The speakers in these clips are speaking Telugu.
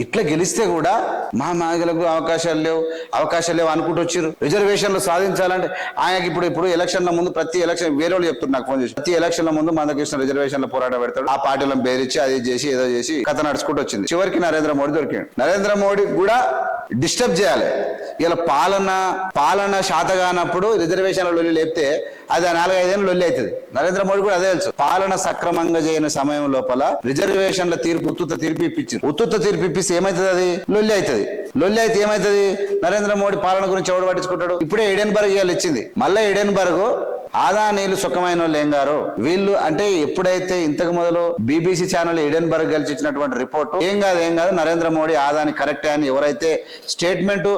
ఇట్లా గెలిస్తే కూడా మా నాయకులకు అవకాశాలు లేవు అవకాశాలు లేవు అనుకుంటూ వచ్చారు రిజర్వేషన్లు సాధించాలంటే ఆయనకి ఇప్పుడు ఇప్పుడు ఎలక్షన్ల ముందు ప్రతి ఎలక్షన్ వేరే వాళ్ళు చెప్తున్నారు నాకు ఫోన్ చేసి. ప్రతి ఎలక్షన్ల ముందు మందకృష్ణ రిజర్వేషన్ల పోరాటం పెడతాడు. ఆ పార్టీలను బేరిచ్చి అది చేసి ఏదో చేసి కథ నడుచుకుంటూ వచ్చింది. చివరికి నరేంద్ర మోడీ దొరికాడు. నరేంద్ర మోడీ కూడా డిస్టర్బ్ చేయాలి. ఇలా పాలన పాలన శాతగానప్పుడు రిజర్వేషన్ల లొల్లి లేపితే అది నాలుగైదేళ్ళు లొల్లి అవుతుంది నరేంద్ర మోడీ కూడా అదే తెలుసు. పాలన సక్రమంగా చేయని సమయం లోపల రిజర్వేషన్ల తీర్పు ఉత్తుత తీర్పు ఇప్పించింది. ఉత్తుత తీర్పు ఇప్పిస్తే ఏమవుతుంది అది? లొల్లి అవుతుంది లొల్లి అయితే ఏమవుతుంది నరేంద్ర మోడీ పాలన గురించి ఎవడు పట్టించుకుంటాడు? ఇప్పుడే ఎడెన్బర్గ్ ఇవాళ ఇచ్చింది. మళ్ళీ ఎడెన్బర్గ్ ఆదానీలు సుఖమైన వాళ్ళు ఏం గారు? వీళ్ళు అంటే ఎప్పుడైతే ఇంతకు మొదలు బీబీసీ ఛానల్ ఎడెన్బర్గ్ బర్గ్ ఇచ్చినటువంటి రిపోర్ట్ ఏం కాదు ఏం కాదు నరేంద్ర మోడీ ఆదాని కరెక్టే అని ఎవరైతే స్టేట్మెంట్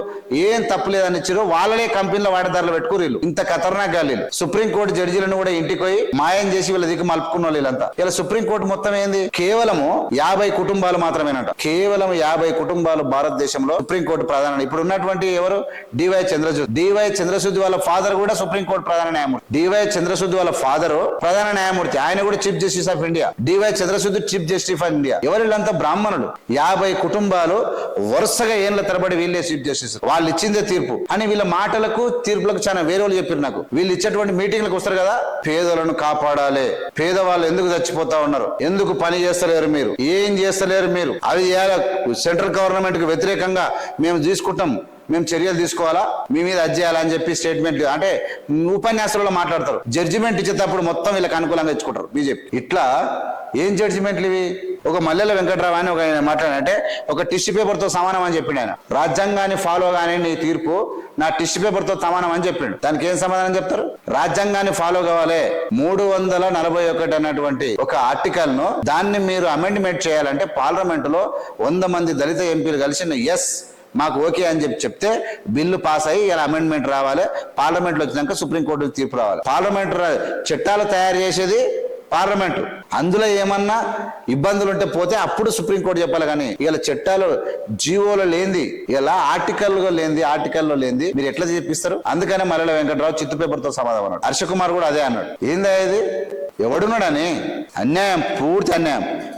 ఏం తప్పులేదని ఇచ్చారో వాళ్ళనే కంపెనీల వాడదారులు పెట్టుకుని వీళ్ళు. ఇంత ఖతర్నాక్ గాలి సుప్రీంకోర్టు జడ్జీలను కూడా ఇంటికి పోయి మాయం చేసి వీళ్ళ దిక్కు మలుపుకున్న వాళ్ళు వీళ్ళంతా. ఇలా సుప్రీంకోర్టు మొత్తం ఏంది? కేవలము యాభై కుటుంబాలు మాత్రమేనట. కేవలం యాభై కుటుంబాలు భారతదేశంలో సుప్రీం కోర్టు ప్రధాన ఇప్పుడు ఉన్నటువంటి ఎవరు డివై చంద్రచూడ్ డివై చంద్రచూడ్ వాళ్ళ ఫాదర్ కూడా సుప్రీం కోర్టు ప్రధాన న్యాయమూర్తి. డివై చంద్రచూడ్ వాళ్ళ ఫాదర్ ప్రధాన న్యాయమూర్తి. ఆయన కూడా chief justice of India DY Chandrachud chief justice of India ఎవరు వీళ్ళంతా బ్రాహ్మణులు. యాభై కుటుంబాలు వరుసగా ఏళ్ళ తరబడి వీళ్ళే చీఫ్ జస్టిస్ వాళ్ళు ఇచ్చిందే తీర్పు. అని వీళ్ళ మాటలకు తీర్పులకు చాలా వేరే వాళ్ళు చెప్పారు నాకు. వీళ్ళు ఇచ్చేటువంటి మీటింగ్లకు వస్తారు కదా పేదలను కాపాడాలి. పేదవాళ్ళు ఎందుకు చచ్చిపోతా ఉన్నారు? ఎందుకు పని చేస్తలేరు మీరు? ఏం చేస్తలేరు మీరు? అది సెంట్రల్ గవర్నమెంట్కు వ్యతిరేకంగా మేము తీసుకుంటాం. మేము చర్యలు తీసుకోవాలా? మీ మీద అది చేయాలని చెప్పి స్టేట్మెంట్ అంటే ఉపన్యాసంలో మాట్లాడతారు. జడ్జిమెంట్ ఇచ్చేటప్పుడు మొత్తం వీళ్ళకి అనుకూలంగా ఇచ్చుకుంటారు బీజేపీ. ఇట్లా ఏం జడ్జిమెంట్లు ఇవి? ఒక మల్లెల వెంకట్రావు అని ఒక ఆయన మాట్లాడంటే ఒక టిష్యూ పేపర్తో సమానం అని చెప్పిండు ఆయన. రాజ్యాంగాన్ని ఫాలో కానీ నీ తీర్పు నా టిష్యూ పేపర్తో సమానం అని చెప్పిండు. దానికి ఏం సమాధానం చెప్తారు? రాజ్యాంగాన్ని ఫాలో కావాలి. మూడు వందల నలభై ఒకటి అన్నటువంటి ఒక ఆర్టికల్ను దాన్ని మీరు అమెండ్మెంట్ చేయాలంటే పార్లమెంట్లో వంద మంది దళిత ఎంపీలు కలిసి ఎస్ మాకు ఓకే అని చెప్పి చెప్తే బిల్లు పాస్ అయ్యి ఇలా అమెండ్మెంట్ రావాలి. పార్లమెంట్లో వచ్చినాక సుప్రీంకోర్టు తీర్పు రావాలి. పార్లమెంట్ చట్టాలు తయారు చేసేది పార్లమెంటు. అందులో ఏమన్నా ఇబ్బందులు ఉంటే పోతే అప్పుడు సుప్రీంకోర్టు చెప్పాలి కానీ ఇలా చట్టాలు జీవోలో లేనిది ఇలా ఆర్టికల్లో లేనిది ఆర్టికల్లో లేనిది మీరు ఎట్లా చెప్పిస్తారు అందుకనే మరల వెంకటరావు చిత్తు పేపర్తో సమాధానం అన్నాడు. హర్ష కుమార్ కూడా అదే అన్నాడు. ఏందా ఇది? ఎవడున్నాడని? అన్యాయం పూర్తి అన్యాయం.